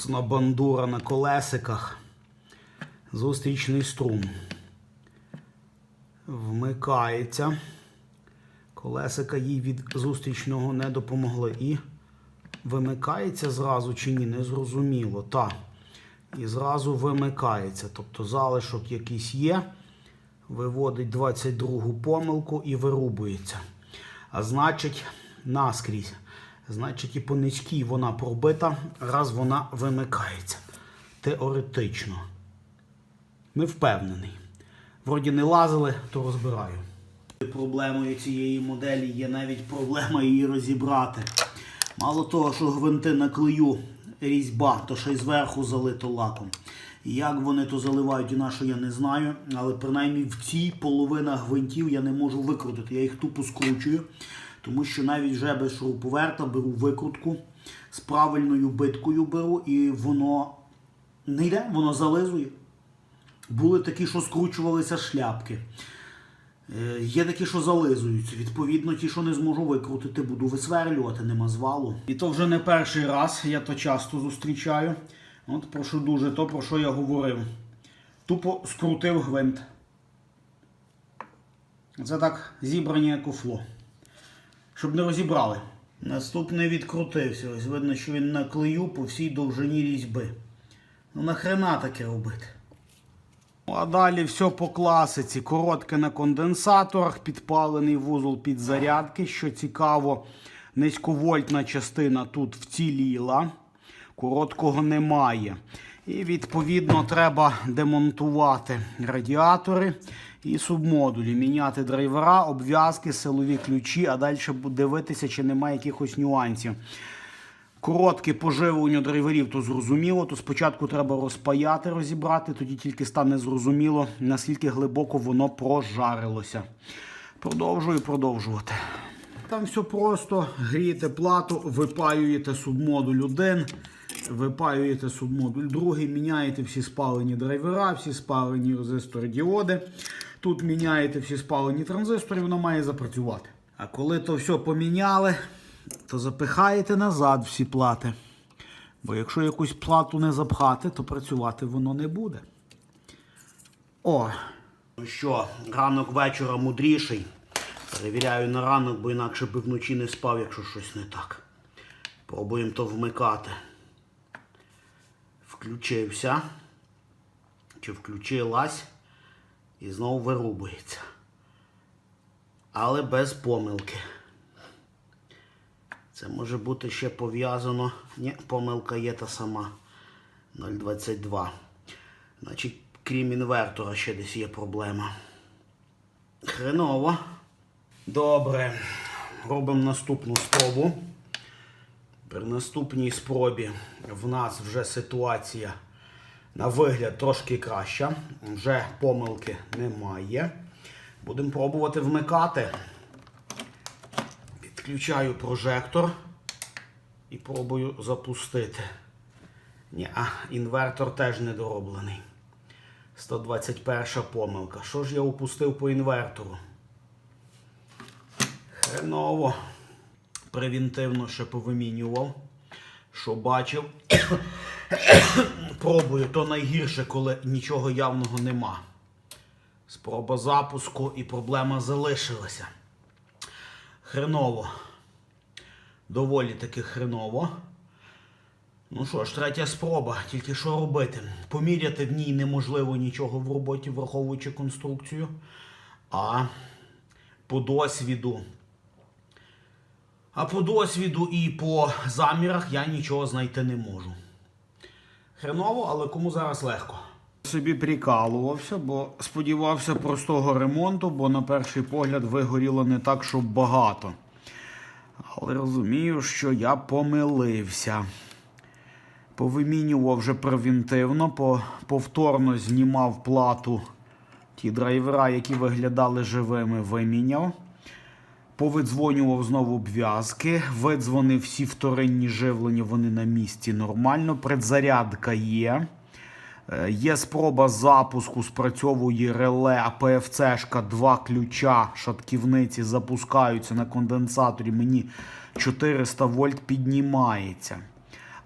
Моцна бандура на колесиках. Зустрічний струм. Вмикається. Колесика їй від зустрічного не допомогли. І вимикається зразу чи ні, не зрозуміло. Так. І зразу вимикається. Тобто залишок якийсь є. Виводить 22 помилку і вирубується. А значить, наскрізь. Значить, і по низькій вона пробита, раз вона вимикається. Теоретично. Не впевнений. Вроді не лазили, то розбираю. Проблемою цієї моделі є навіть проблема її розібрати. Мало того, що гвинти на клею різьба, то ще й зверху залито лаком. Як вони то заливають і на що я не знаю, але принаймні в цій половина гвинтів я не можу викрутити. Я їх тупо скручую, тому що навіть вже без шуруповерта беру викрутку з правильною биткою беру, і воно не йде, воно зализує. Були такі, що скручувалися шляпки. Е, Є такі, що зализуються. Відповідно, ті, що не зможу викрутити, буду висверлювати, нема звалу. І то вже не перший раз, я то часто зустрічаю. От прошу дуже то, про що я говорив. Тупо скрутив гвинт. Це так зібрані як уфло. Щоб не розібрали. Наступний відкрутився. Ось видно, що він на клею по всій довжині різьби. Ну нахрена таке робити? Ну, А далі все по класиці. Коротке на конденсаторах, підпалений вузол під зарядки. Що цікаво, низьковольтна частина тут вціліла, короткого немає. І відповідно треба демонтувати радіатори і субмодулі, міняти драйвера, обв'язки, силові ключі, а далі дивитися, чи немає якихось нюансів. Коротке поживлення драйверів, то зрозуміло, то спочатку треба розпаяти, розібрати, тоді тільки стане зрозуміло, наскільки глибоко воно прожарилося. Продовжую продовжувати. Там все просто. Грієте плату, випаюєте субмодуль 1, випаюєте субмодуль 2, міняєте всі спалені драйвера, всі спалені резистори діоди. Тут міняєте всі спалені транзистори, воно має запрацювати. А коли то все поміняли, то запихаєте назад всі плати. Бо якщо якусь плату не запхати, то працювати воно не буде. О. Ну що, ранок вечора мудріший. Перевіряю на ранок, бо інакше би вночі не спав, якщо щось не так. Пробуємо то вмикати. Включився. Чи включилась. І знову вирубується. Але без помилки. Це може бути ще пов'язано. Ні, помилка є та сама. 0,22. Значить, крім інвертора ще десь є проблема. Хреново. Добре. Робимо наступну спробу. При наступній спробі в нас вже ситуація на вигляд трошки краща. Вже помилки немає. Будемо пробувати вмикати. Підключаю прожектор і пробую запустити. Ні, а інвертор теж недороблений. 121 помилка. Що ж я упустив по інвертору? Хреново. Превентивно ще повимінював. Що бачив. Пробую, то найгірше, коли нічого явного нема. Спроба запуску і проблема залишилася. Хреново. Доволі таки хреново. Ну що ж, третя спроба. Тільки що робити? Поміряти в ній неможливо нічого в роботі, враховуючи конструкцію. А по досвіду. А по досвіду і по замірах я нічого знайти не можу. Хреново, але кому зараз легко. Собі прикалувався, бо сподівався простого ремонту, бо на перший погляд вигоріло не так, щоб багато. Але розумію, що я помилився. Повимінював вже превентивно, по- повторно знімав плату ті драйвера, які виглядали живими, виміняв. Повидзвонював знову обв'язки, видзвонив всі вторинні живлення, вони на місці нормально. Предзарядка є. Е, Є спроба запуску, спрацьовує реле, АПФЦшка, два ключа, шатківниці запускаються на конденсаторі. Мені 400 вольт піднімається.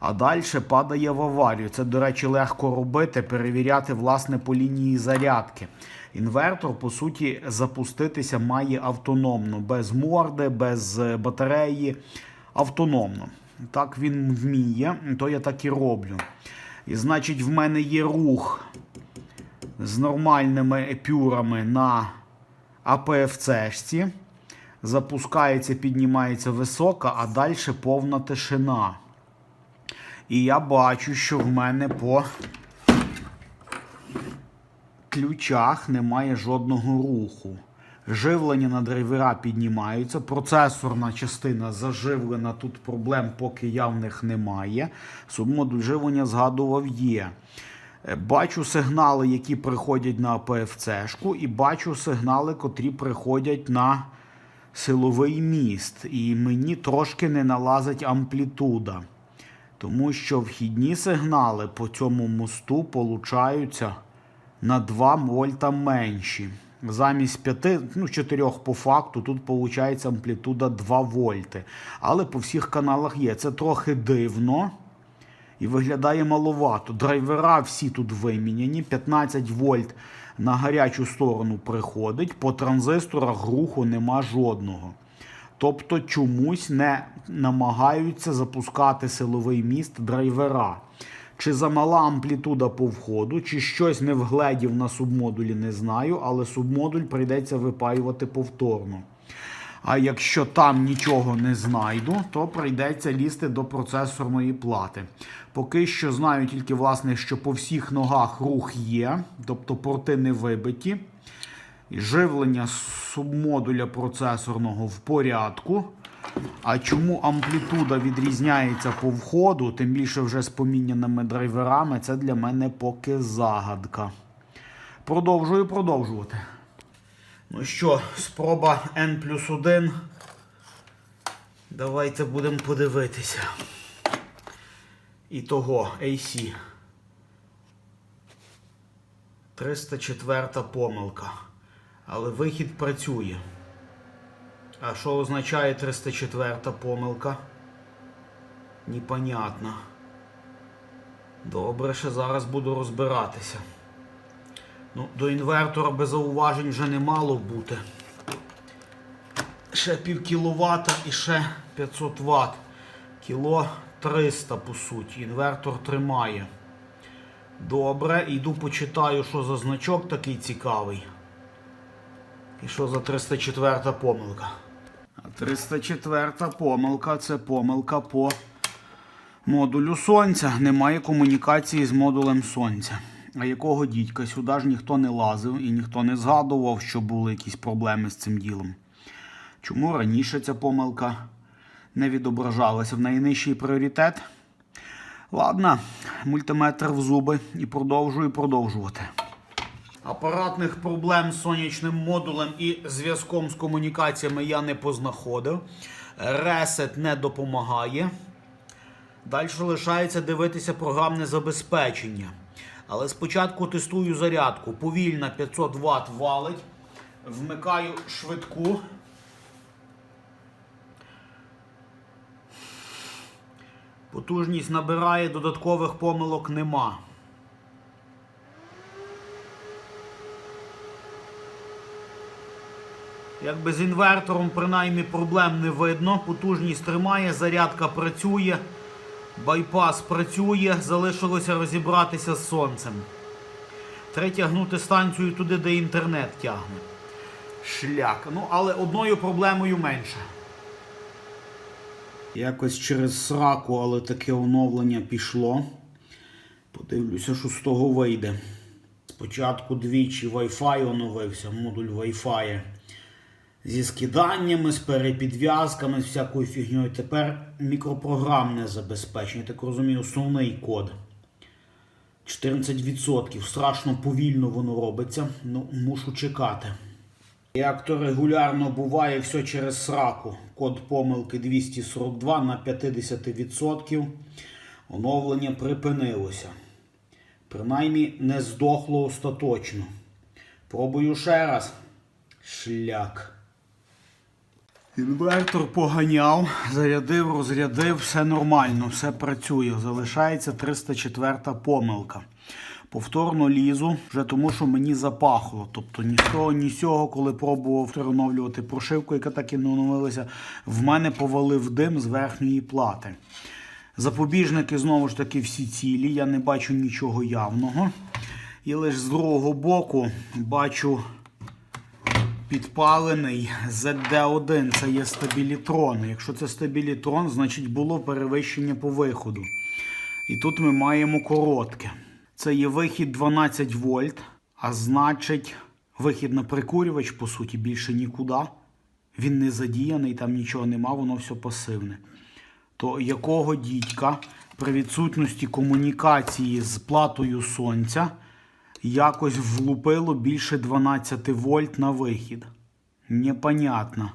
А далі падає в аварію. Це, до речі, легко робити, перевіряти власне по лінії зарядки. Інвертор, по суті, запуститися має автономно, без морди, без е, батареї. Автономно. Так він вміє, то я так і роблю. І значить, в мене є рух з нормальними епюрами на АПФЦ-шці. Запускається, піднімається висока, а далі повна тишина. І я бачу, що в мене по ключах немає жодного руху. Живлення на драйвера піднімаються, процесорна частина заживлена, тут проблем поки явних немає. Субмодуль живлення згадував є. Е, Бачу сигнали, які приходять на АПФЦ-шку, і бачу сигнали, котрі приходять на силовий міст. І мені трошки не налазить амплітуда. Тому що вхідні сигнали по цьому мосту получаються на 2 вольта менші. Замість 5, ну 4 по факту, тут виходить амплітуда 2 вольти. Але по всіх каналах є. Це трохи дивно і виглядає маловато. Драйвера всі тут виміняні. 15 вольт на гарячу сторону приходить. По транзисторах руху нема жодного. Тобто чомусь не намагаються запускати силовий міст драйвера. Чи замала амплітуда по входу, чи щось не вгледів на субмодулі, не знаю, але субмодуль прийдеться випаювати повторно. А якщо там нічого не знайду, то прийдеться лізти до процесорної плати. Поки що знаю тільки, власне, що по всіх ногах рух є, тобто порти не вибиті. І живлення субмодуля процесорного в порядку. А чому амплітуда відрізняється по входу, тим більше вже з поміняними драйверами, це для мене поки загадка. Продовжую продовжувати. Ну що, спроба N плюс 1. Давайте будемо подивитися. І того AC. 304 помилка. Але вихід працює. А що означає 304 помилка? Непонятно. Добре, ще зараз буду розбиратися. Ну, до інвертора без зауважень вже не мало бути. Ще пів кіловата і ще 500 Вт. Кіло 300 по суті. Інвертор тримає. Добре, йду почитаю, що за значок такий цікавий. І що за 304 помилка? 304 помилка це помилка по модулю сонця. Немає комунікації з модулем сонця. А якого дідька? Сюди ж ніхто не лазив і ніхто не згадував, що були якісь проблеми з цим ділом. Чому раніше ця помилка не відображалася в найнижчий пріоритет? Ладно, мультиметр в зуби і продовжую продовжувати. Апаратних проблем з сонячним модулем і зв'язком з комунікаціями я не познаходив. Ресет не допомагає. Далі лишається дивитися програмне забезпечення. Але спочатку тестую зарядку. Повільна 500 Вт валить. Вмикаю швидку. Потужність набирає, додаткових помилок нема. Якби з інвертором принаймні проблем не видно. Потужність тримає, зарядка працює, байпас працює, залишилося розібратися з сонцем. Треба тягнути станцію туди, де інтернет тягне. Шляк. Ну, але одною проблемою менше. Якось через сраку, але таке оновлення пішло. Подивлюся, що з того вийде. Спочатку двічі Wi-Fi оновився, модуль Wi-Fi. Зі скиданнями, з перепідв'язками, з всякою фігньою. Тепер мікропрограмне забезпечення. Так розумію, основний код. 14%. Страшно повільно воно робиться. Ну, мушу чекати. Як то регулярно буває, все через сраку. Код помилки 242 на 50%. Оновлення припинилося. Принаймні не здохло остаточно. Пробую ще раз. Шляк. Інвертор поганяв, зарядив, розрядив, все нормально, все працює. Залишається 304 помилка. Повторно лізу, вже тому що мені запахло. Тобто ні з того, ні з цього, коли пробував встановлювати прошивку, яка так і не оновилася, в мене повалив дим з верхньої плати. Запобіжники знову ж таки всі цілі, я не бачу нічого явного. І лише з другого боку бачу підпалений ZD1, це є стабілітрон. Якщо це стабілітрон, значить було перевищення по виходу. І тут ми маємо коротке. Це є вихід 12 вольт, а значить, вихід на прикурювач, по суті, більше нікуди. Він не задіяний, там нічого нема, воно все пасивне. То якого дідька при відсутності комунікації з платою сонця якось влупило більше 12 вольт на вихід? Непонятно.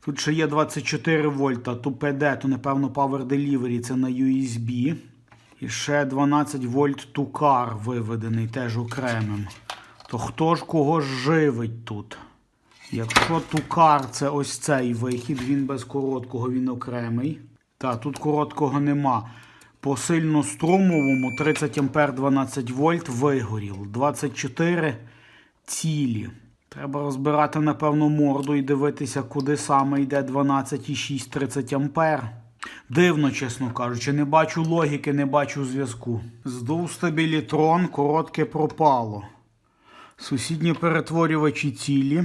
Тут ще є 24 вольта, то PD, то напевно Power Delivery, це на USB. І ще 12 вольт тукар виведений теж окремим. То хто ж кого живить тут? Якщо тукар це ось цей вихід, він без короткого, він окремий. Та тут короткого нема. По сильнострумовому 30 ампер 12 вольт вигорів. 24 цілі. Треба розбирати, напевно, морду і дивитися, куди саме йде 12,6 30 ампер. Дивно, чесно кажучи, не бачу логіки, не бачу зв'язку. Здув стабілітрон, коротке пропало. Сусідні перетворювачі цілі.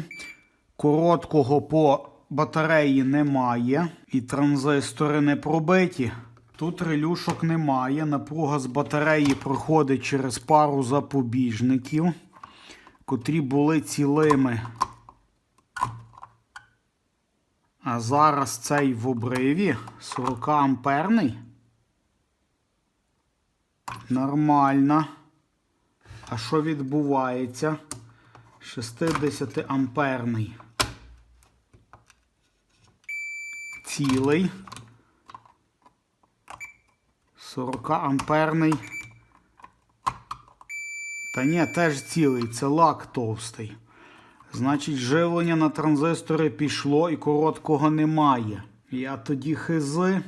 Короткого по батареї немає. І транзистори не пробиті. Тут релюшок немає. Напруга з батареї проходить через пару запобіжників, котрі були цілими. А зараз цей в обриві 40 амперний. Нормально. А що відбувається? 60 амперний. Цілий. 40 амперний. Та ні, теж цілий, це лак товстий. Значить, живлення на транзистори пішло і короткого немає. Я тоді хизи.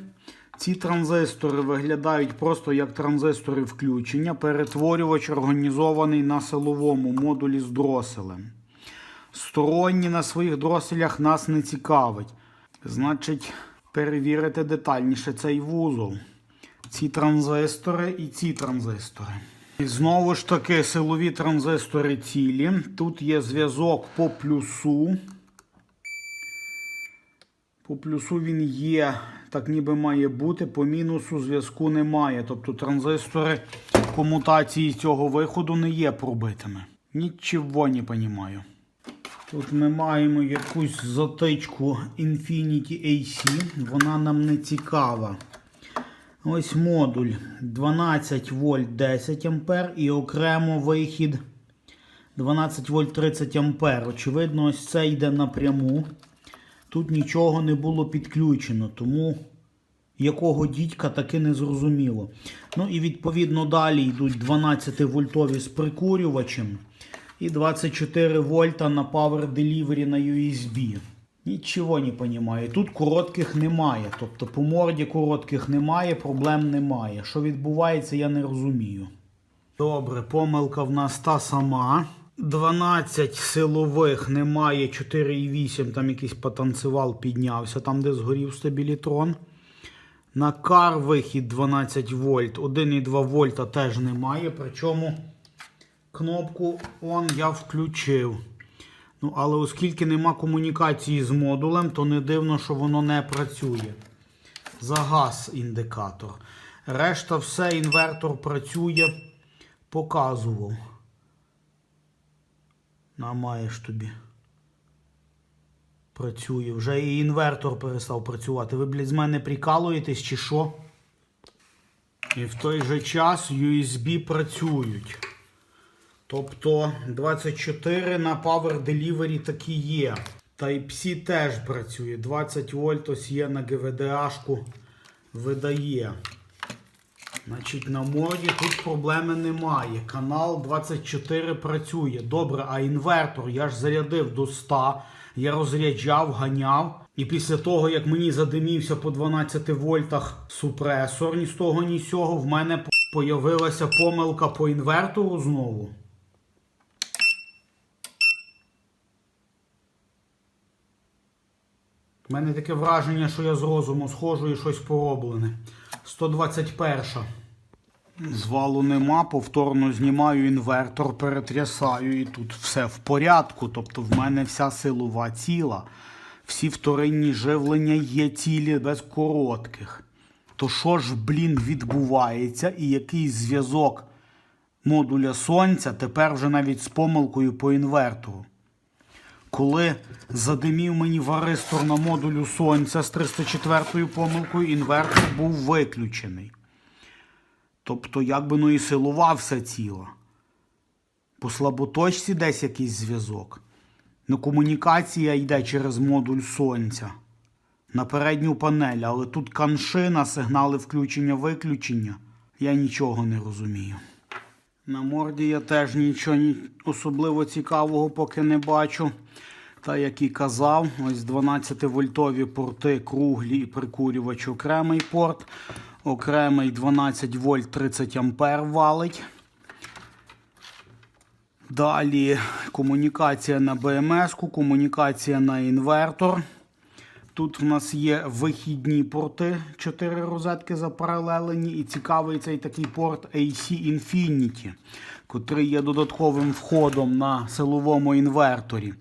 Ці транзистори виглядають просто як транзистори включення. Перетворювач організований на силовому модулі з дроселем. Сторонні на своїх дроселях нас не цікавить. Значить, перевірити детальніше цей вузол. Ці транзистори і ці транзистори. І знову ж таки силові транзистори цілі. Тут є зв'язок по плюсу. По плюсу він є, так ніби має бути, по мінусу зв'язку немає. Тобто транзистори комутації цього виходу не є пробитими. Нічого не розумію. Тут ми маємо якусь затичку Infinity AC, вона нам не цікава. Ось модуль 12 вольт 10 ампер і окремо вихід 12 вольт 30 ампер. Очевидно, ось це йде напряму. Тут нічого не було підключено, тому якого дідька таки не зрозуміло. Ну і відповідно далі йдуть 12 вольтові з прикурювачем і 24 вольта на Power Delivery на USB. Нічого не розумію. Тут коротких немає. Тобто по морді коротких немає, проблем немає. Що відбувається, я не розумію. Добре, помилка в нас та сама. 12 силових немає, 4,8, там якийсь потанцювал піднявся, там де згорів стабілітрон. На кар вихід 12 вольт, 1,2 вольта теж немає. Причому кнопку on я включив. Ну, але оскільки нема комунікації з модулем, то не дивно, що воно не працює. Загас індикатор. Решта все, інвертор працює, показував. На, маєш тобі. Працює. Вже і інвертор перестав працювати. Ви, блядь, з мене прикалуєтесь чи що? І в той же час USB працюють. Тобто 24 на Power Delivery такі є. Type-C теж працює. 20 вольт ось є на GVDA-шку видає. Значить, на моді тут проблеми немає. Канал 24 працює. Добре, а інвертор я ж зарядив до 100. Я розряджав, ганяв. І після того, як мені задимівся по 12 вольтах супресор, ні з того, ні з цього, в мене появилася помилка по інвертору знову. У мене таке враження, що я з розуму схожу і щось пороблене. 121. Звалу нема, повторно знімаю інвертор, перетрясаю і тут все в порядку. Тобто в мене вся силова ціла. Всі вторинні живлення є цілі без коротких. То що ж, блін, відбувається і який зв'язок модуля сонця тепер вже навіть з помилкою по інвертору? Коли задимів мені варистор на модулю сонця з 304 помилкою, інвертор був виключений. Тобто, як би ну і силувався ціла. По слаботочці десь якийсь зв'язок. Ну, комунікація йде через модуль сонця на передню панель, але тут каншина, сигнали включення-виключення. Я нічого не розумію. На морді я теж нічого ні- особливо цікавого поки не бачу. Та як і казав, ось 12-вольтові порти круглі і прикурювач окремий порт. Окремий 12 вольт 30 ампер валить. Далі комунікація на БМС, комунікація на інвертор. Тут в нас є вихідні порти, 4 розетки запаралелені, і цікавий цей такий порт AC Infinity, котрий є додатковим входом на силовому інверторі.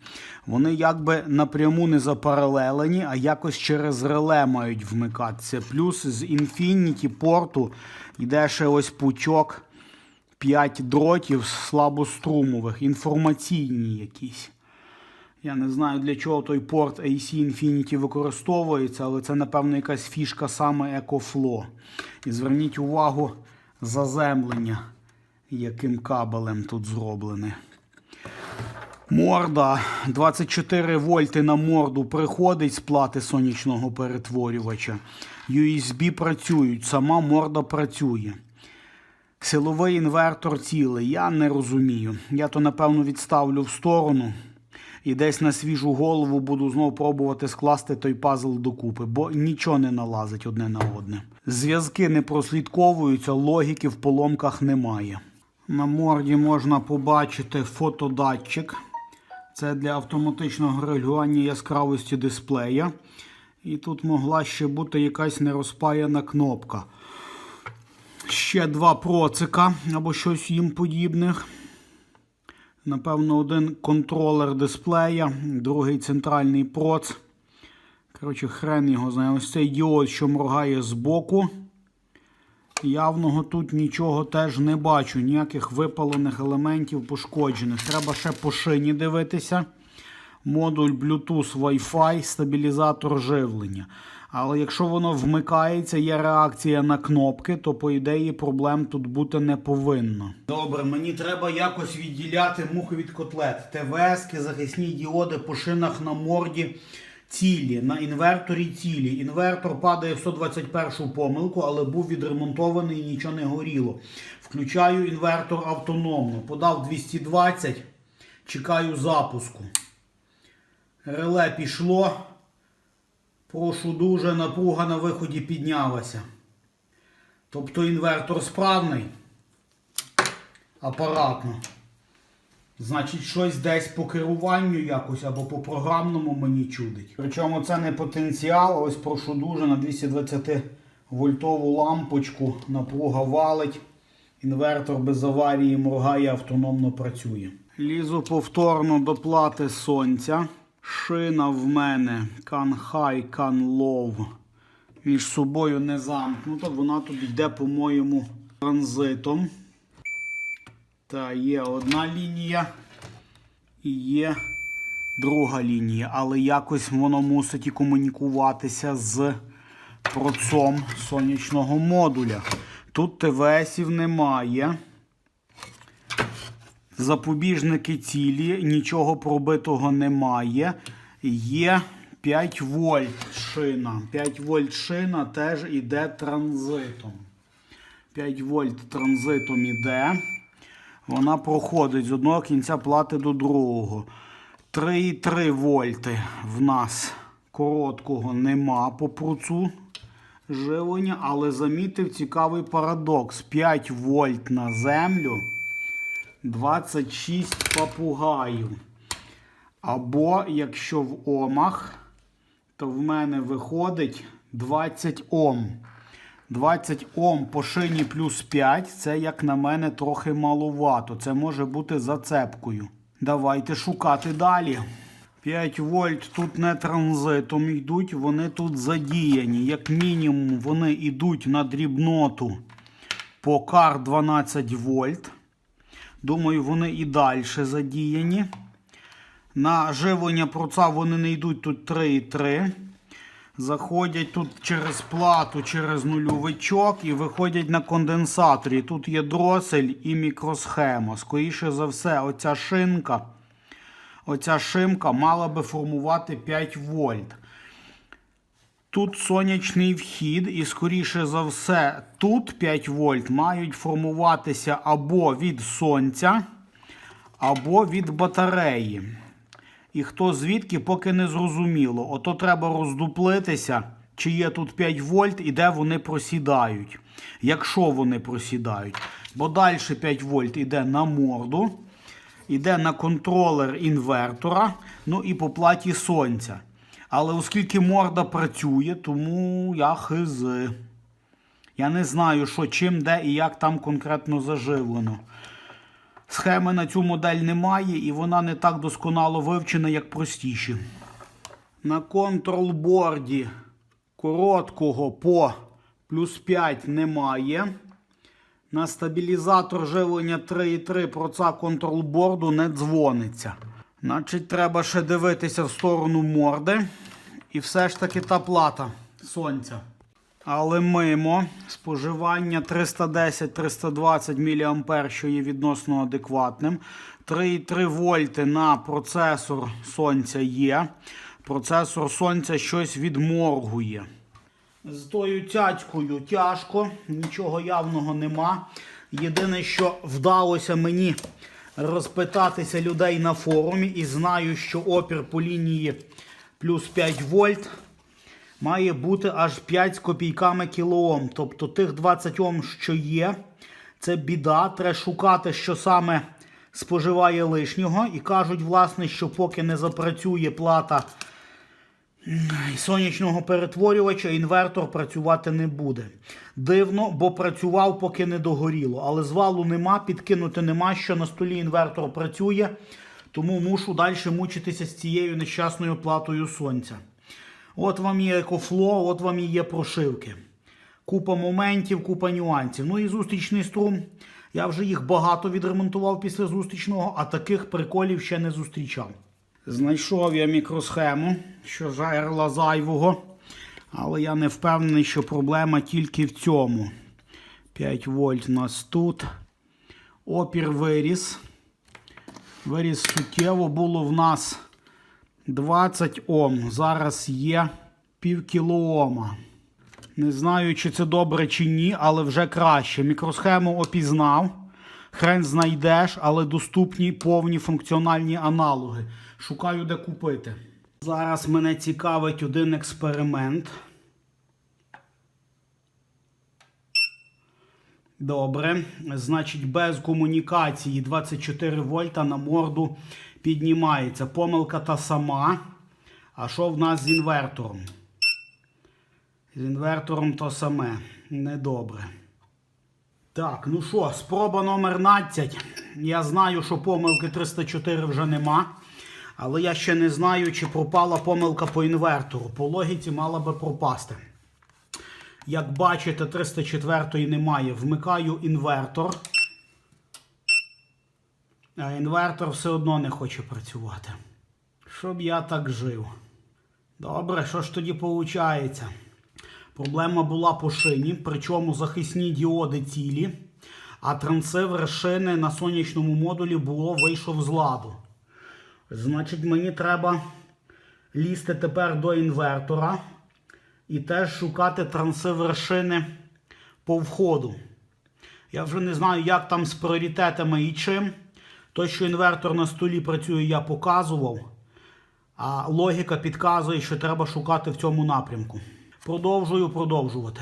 Вони якби напряму не запаралелені, а якось через реле мають вмикатися. Плюс з Infinity порту йде ще ось пучок 5 дротів слабострумових, інформаційні якісь. Я не знаю, для чого той порт AC Infinity використовується, але це, напевно, якась фішка саме EcoFlow. І зверніть увагу заземлення, яким кабелем тут зроблене. Морда 24 вольти на морду приходить з плати сонячного перетворювача. USB працюють, сама морда працює. Силовий інвертор цілий, я не розумію. Я то, напевно, відставлю в сторону і десь на свіжу голову буду знову пробувати скласти той пазл докупи, бо нічого не налазить одне на одне. Зв'язки не прослідковуються, логіки в поломках немає. На морді можна побачити фотодатчик. Це для автоматичного регулювання яскравості дисплея. І тут могла ще бути якась нерозпаяна кнопка. Ще два процика або щось їм подібних. Напевно, один контролер дисплея, другий центральний проц. Коротше, хрен його знає. Ось цей діод, що моргає збоку. Явного тут нічого теж не бачу. Ніяких випалених елементів пошкоджених. Треба ще по шині дивитися. Модуль Bluetooth Wi-Fi, стабілізатор живлення. Але якщо воно вмикається, є реакція на кнопки, то по ідеї проблем тут бути не повинно. Добре, мені треба якось відділяти мухи від котлет. ТВСки, захисні діоди по шинах на морді цілі, на інверторі цілі. Інвертор падає в 121 помилку, але був відремонтований і нічого не горіло. Включаю інвертор автономно. Подав 220, чекаю запуску. Реле пішло. Прошу дуже, напруга на виході піднялася. Тобто інвертор справний. Апаратно. Значить, щось десь по керуванню якось або по програмному мені чудить. Причому це не потенціал, ось прошу дуже на 220 вольтову лампочку напруга валить. Інвертор без аварії моргає, автономно працює. Лізу повторно до плати сонця. Шина в мене can low. Між собою не замкнута. Вона тут йде, по-моєму, транзитом. Та є одна лінія і є друга лінія. Але якось воно мусить і комунікуватися з процом сонячного модуля. Тут ТВСів немає. Запобіжники цілі, нічого пробитого немає. Є 5 вольт шина. 5 вольт шина теж іде транзитом. 5 вольт транзитом іде. Вона проходить з одного кінця плати до другого. 3,3 вольти в нас короткого нема по пруцу живлення, але замітив цікавий парадокс. 5 вольт на землю, 26 папугаїв. Або якщо в омах, то в мене виходить 20 Ом. 20 Ом по шині плюс 5 це, як на мене, трохи маловато. Це може бути зацепкою. Давайте шукати далі. 5 вольт тут не транзитом йдуть, вони тут задіяні. Як мінімум, вони йдуть на дрібноту по кар 12 вольт. Думаю, вони і далі задіяні. На живлення проца вони не йдуть тут 3,3. Заходять тут через плату, через нульовичок і виходять на конденсаторі. Тут є дросель і мікросхема. Скоріше за все, оця шинка, оця шимка мала би формувати 5 вольт. Тут сонячний вхід, і, скоріше за все, тут 5 вольт мають формуватися або від сонця, або від батареї. І хто звідки, поки не зрозуміло. Ото треба роздуплитися, чи є тут 5 вольт і де вони просідають. Якщо вони просідають. Бо далі 5 вольт іде на морду, іде на контролер інвертора, ну і по платі сонця. Але оскільки морда працює, тому я хизи. Я не знаю, що чим, де і як там конкретно заживлено. Схеми на цю модель немає і вона не так досконало вивчена, як простіші. На контрол-борді короткого по плюс 5 немає. На стабілізатор живлення 3,3 проца контрол-борду не дзвониться. Значить, треба ще дивитися в сторону морди. І все ж таки та плата сонця. Але мимо споживання 310-320 мА, що є відносно адекватним. 3,3 вольти на процесор сонця є. Процесор сонця щось відморгує. З тою цяцькою тяжко, нічого явного нема. Єдине, що вдалося мені розпитатися людей на форумі, і знаю, що опір по лінії плюс 5 вольт має бути аж 5 з копійками кілоом. Тобто тих 20 Ом, що є, це біда. Треба шукати, що саме споживає лишнього. І кажуть, власне, що поки не запрацює плата сонячного перетворювача, інвертор працювати не буде. Дивно, бо працював, поки не догоріло. Але звалу нема, підкинути нема, що на столі інвертор працює, тому мушу далі мучитися з цією нещасною платою сонця. От вам є екофло, от вам і є прошивки. Купа моментів, купа нюансів. Ну і зустрічний струм. Я вже їх багато відремонтував після зустрічного, а таких приколів ще не зустрічав. Знайшов я мікросхему, що жерла зайвого. Але я не впевнений, що проблема тільки в цьому. 5 вольт у нас тут. Опір виріс. Виріс суттєво було в нас 20 Ом. Зараз є пів кілоома. Не знаю, чи це добре, чи ні, але вже краще. Мікросхему опізнав. Хрен знайдеш, але доступні повні функціональні аналоги. Шукаю, де купити. Зараз мене цікавить один експеримент. Добре. Значить, без комунікації 24 вольта на морду піднімається. Помилка та сама. А що в нас з інвертором? З інвертором то саме. Недобре. Так, ну що, спроба номер 12. Я знаю, що помилки 304 вже нема. Але я ще не знаю, чи пропала помилка по інвертору. По логіці мала би пропасти. Як бачите, 304 немає. Вмикаю інвертор. А інвертор все одно не хоче працювати. Щоб я так жив. Добре, що ж тоді виходить? Проблема була по шині, причому захисні діоди цілі, а трансивер шини на сонячному модулі було вийшов з ладу. Значить, мені треба лізти тепер до інвертора і теж шукати трансивер шини по входу. Я вже не знаю, як там з пріоритетами і чим. Той, що інвертор на столі працює, я показував. А логіка підказує, що треба шукати в цьому напрямку. Продовжую продовжувати.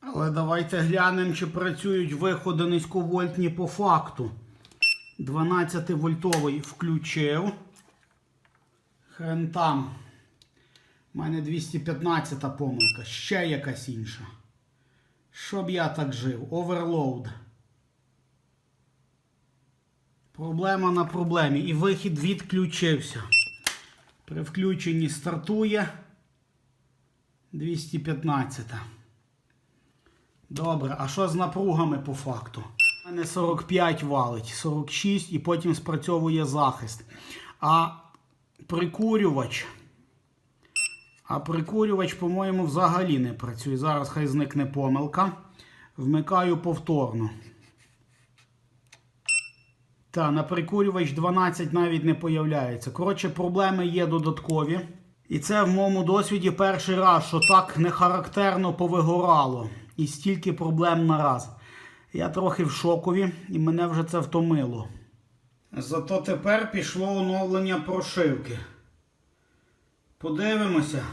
Але давайте глянемо, чи працюють виходи низьковольтні по факту. 12 вольтовий включив. Хрен там. У мене 215 помилка. Ще якась інша. Щоб я так жив. Оверлоуд. Проблема на проблемі. І вихід відключився. При включенні стартує 215. Добре, а що з напругами по факту? Мене 45 валить, 46 і потім спрацьовує захист. А прикурювач. А прикурювач, по-моєму, взагалі не працює. Зараз хай зникне помилка. Вмикаю повторно. Та, на прикурювач 12 навіть не появляється. Коротше, проблеми є додаткові. І це в моєму досвіді перший раз, що так нехарактерно повигорало. І стільки проблем на раз. Я трохи в шокові і мене вже це втомило. Зато тепер пішло оновлення прошивки. Подивимося,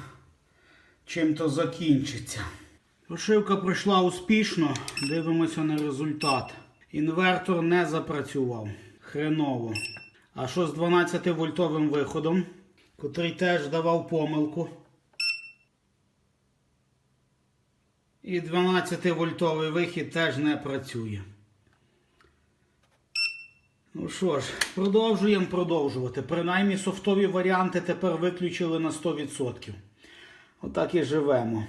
чим то закінчиться. Прошивка пройшла успішно. Дивимося на результат. Інвертор не запрацював. Хреново. А що з 12 вольтовим виходом, котрий теж давав помилку. І 12 вольтовий вихід теж не працює. Ну що ж, продовжуємо продовжувати. Принаймні софтові варіанти тепер виключили на 100%. Отак і живемо.